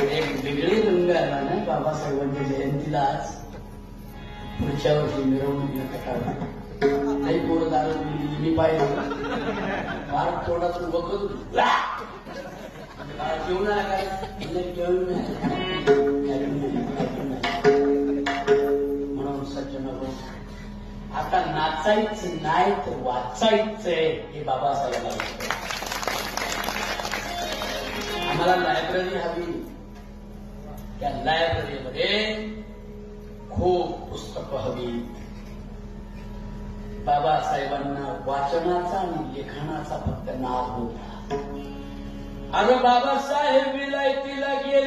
एक वेगळी रंग आला बाबासाहेबांच्या जयंतीला आज. पुढच्या वर्षी मिरवणुकीला काढला नाही पोरं दारू मी पाहिलं. फार तोंडातून बघत जेवणाला काय जेवण म्हणून सज्जन आता नाचायचं नाही तर वाचायचंय हे बाबासाहेबांना. आम्हाला लायब्ररी हवी. त्या लायब्ररीमध्ये खूप पुस्तक हवी बाबासाहेबांना वाचनाचा आणि लिखाणाचा फक्त नाद होता. अगं बाबासाहेब विलायतीला गेले.